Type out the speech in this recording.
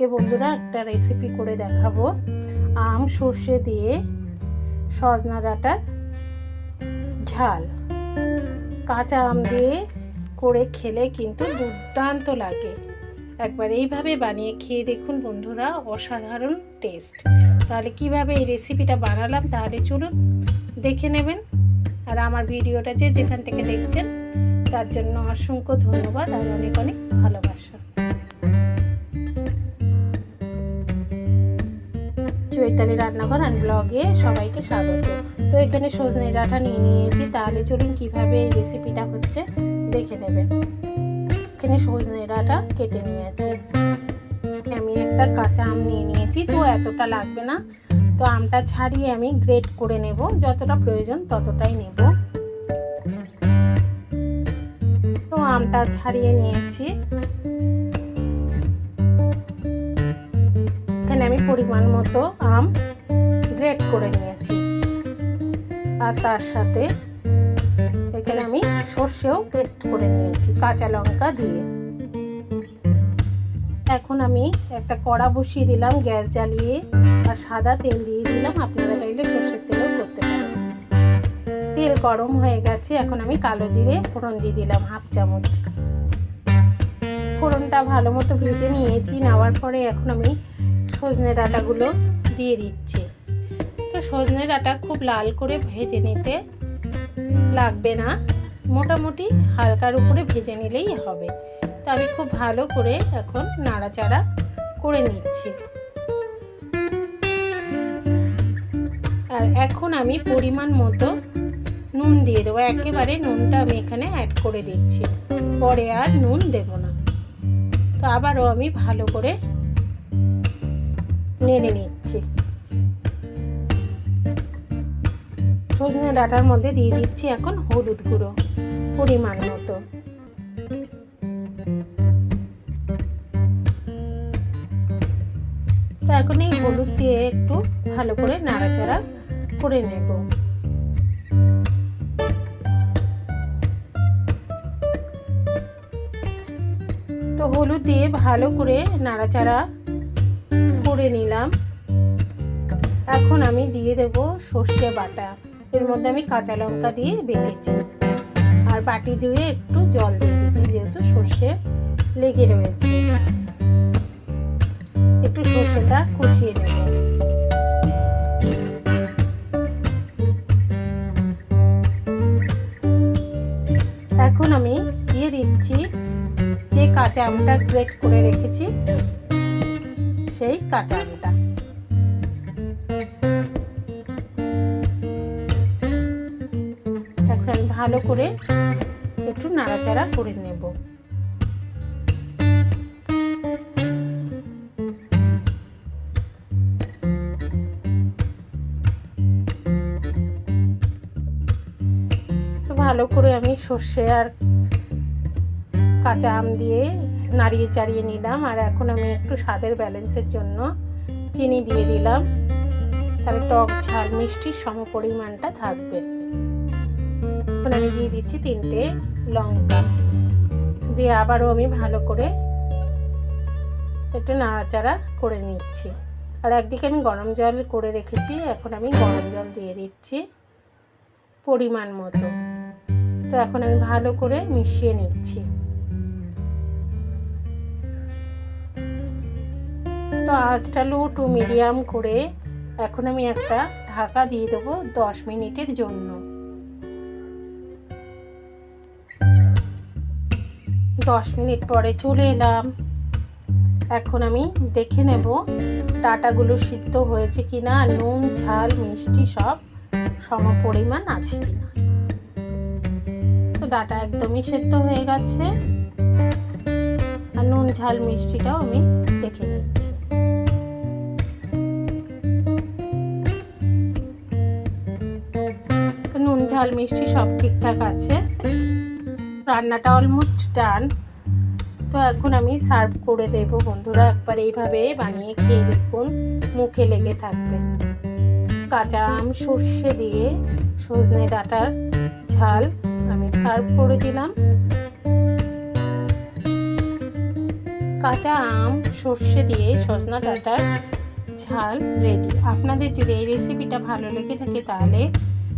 আজকে বন্ধুরা একটা রেসিপি করে দেখাবো। আম, সর্ষে দিয়ে সজনা ডাঁটার ঝাল। কাঁচা আম দিয়ে করে খেলে কিন্তু দুর্দান্ত লাগে। একবার এইভাবে বানিয়ে খেয়ে দেখুন বন্ধুরা, অসাধারণ টেস্ট তাহলে কীভাবে এই রেসিপিটা বানালাম, তাহলে চলুন দেখে নেবেন। আর আমার ভিডিওটা যে যেখান থেকে দেখছেন, তার জন্য অসংখ্য ধন্যবাদ আর অনেক অনেক ভালোবাসা। চৈতালি রান্নাঘর অ্যান্ড ব্লগে সবাইকে স্বাগত। তো এখানে সজনে ডাঁটা নিয়ে নিয়েছি, তাহলে চলুন কীভাবে এই রেসিপিটা হচ্ছে দেখে নেবেন এখানে সজনে ডাঁটা কেটে নিয়েছি। আমি একটা কাঁচা আম নিয়ে নিয়েছি, তো এতটা লাগবে না। তো আমটা ছাড়িয়ে আমি গ্রেট করে নেব, যতটা প্রয়োজন ততটাই নেব। তো আমটা ছাড়িয়ে নিয়েছি। আমি পরিমাণ মতো আম গ্রেট করে নিয়েছি। আর তার সাথে এখানে আমি সর্ষেও পেস্ট করে নিয়েছি, কাঁচা লঙ্কা দিয়ে। এখন আমি একটা কড়া বসিয়ে দিলাম, গ্যাস জ্বালিয়ে আর সাদা তেল দিয়ে দিলাম। আপনারা চাইলে সর্ষের তেলও করতে পারেন। তেল গরম হয়ে গেছে, এখন আমি কালো জিরে ফোড়ন দিয়ে দিলাম, হাফ চামচ। ফোড়নটা ভালো মতো ভেজে নিয়েছি, নেওয়ার পরে এখন আমি সজনে ডাঁটাগুলো দিয়ে দিচ্ছি। তো সজনে ডাঁটা খুব লাল করে ভেজে নিতে লাগবে না। মোটামুটি হালকার উপরে ভেজে নিলেই হবে। তো আমি খুব ভালো করে এখন নাড়াচাড়া করে নিচ্ছি। আর এখন আমি পরিমাণ মতো নুন দিয়ে দেবো। একেবারে নুনটা আমি এখানে অ্যাড করে দিচ্ছি। পরে আর নুন দেব না। তো আবারও আমি ভালো করে নেড়ে নিচ্ছি। সজনে ডাটার মধ্যে দিয়ে দিচ্ছি এখন হলুদ গুঁড়ো পরিমাণ মতো। তো এখন এই হলুদ দিয়ে একটু ভালো করে নাড়াচাড়া করে নেব। তো হলুদ দিয়ে ভালো করে নাড়াচাড়া করে নিলাম। এখন আমি দিয়ে দেব সর্ষে বাটা। এর মধ্যে আমি কাঁচা লঙ্কা দিয়ে বেটেছি। আর বাটি দিয়ে একটু জল দিয়ে দিচ্ছি, যেহেতু সর্ষে লেগে রয়েছে। একটু সর্ষেটা কষিয়ে নেব। এখন আমি দিয়ে দিচ্ছি যে কাঁচা আমটা গ্রেট করে রেখেছি সেই কাঁচা আমটা এখন আমি ভালো করে একটু নাড়াচাড়া করে নেব। ভালো করে আমি সর্ষে আর কাঁচা আম দিয়ে নাড়িয়ে চাড়িয়ে নিলাম আর এখন আমি একটু স্বাদের ব্যালেন্সের জন্য চিনি দিয়ে দিলাম। তাহলে টক ঝাল, মিষ্টির সম পরিমাণটা থাকবে। এখন আমি দিয়ে দিচ্ছি তিনটে লঙ্কা। দিয়ে আবারও আমি ভালো করে একটু নাড়াচাড়া করে নিচ্ছি। আর একদিকে আমি গরম জল করে রেখেছি, এখন আমি গরম জল দিয়ে দিচ্ছি পরিমাণ মতো। তো এখন আমি ভালো করে মিশিয়ে নিচ্ছি। তো আঁচটা লো টু মিডিয়াম করে এখন আমি একটা ঢাকা দিয়ে দেবো দশ মিনিটের জন্য। দশ মিনিট পরে চলে এলাম। এখন আমি দেখে নেব ডাটাগুলো সিদ্ধ হয়েছে কিনা আর নুন, ঝাল, মিষ্টি সব সম পরিমাণ আছে কিনা। তো ডাটা একদমই সেদ্ধ হয়ে গেছে। আর নুন, ঝাল, মিষ্টিটাও আমি দেখে নিচ্ছি। ঝাল, মিষ্টি সব ঠিকঠাক আছে। রান্নাটা অলমোস্ট ডান তো এখন আমি সার্ভ করে দেব বন্ধুরা, একবার এইভাবে বানিয়ে খেয়ে দেখুন, মুখে লেগে থাকবে। কাঁচা আম, সর্ষে দিয়ে সজনে ডাঁটার ঝাল আমি সার্ভ করে দিলাম। কাঁচা আম, সর্ষে দিয়ে সজনা ডাঁটার ঝাল রেডি আপনাদের যদি এই রেসিপিটা ভালো লেগে থাকে তাহলে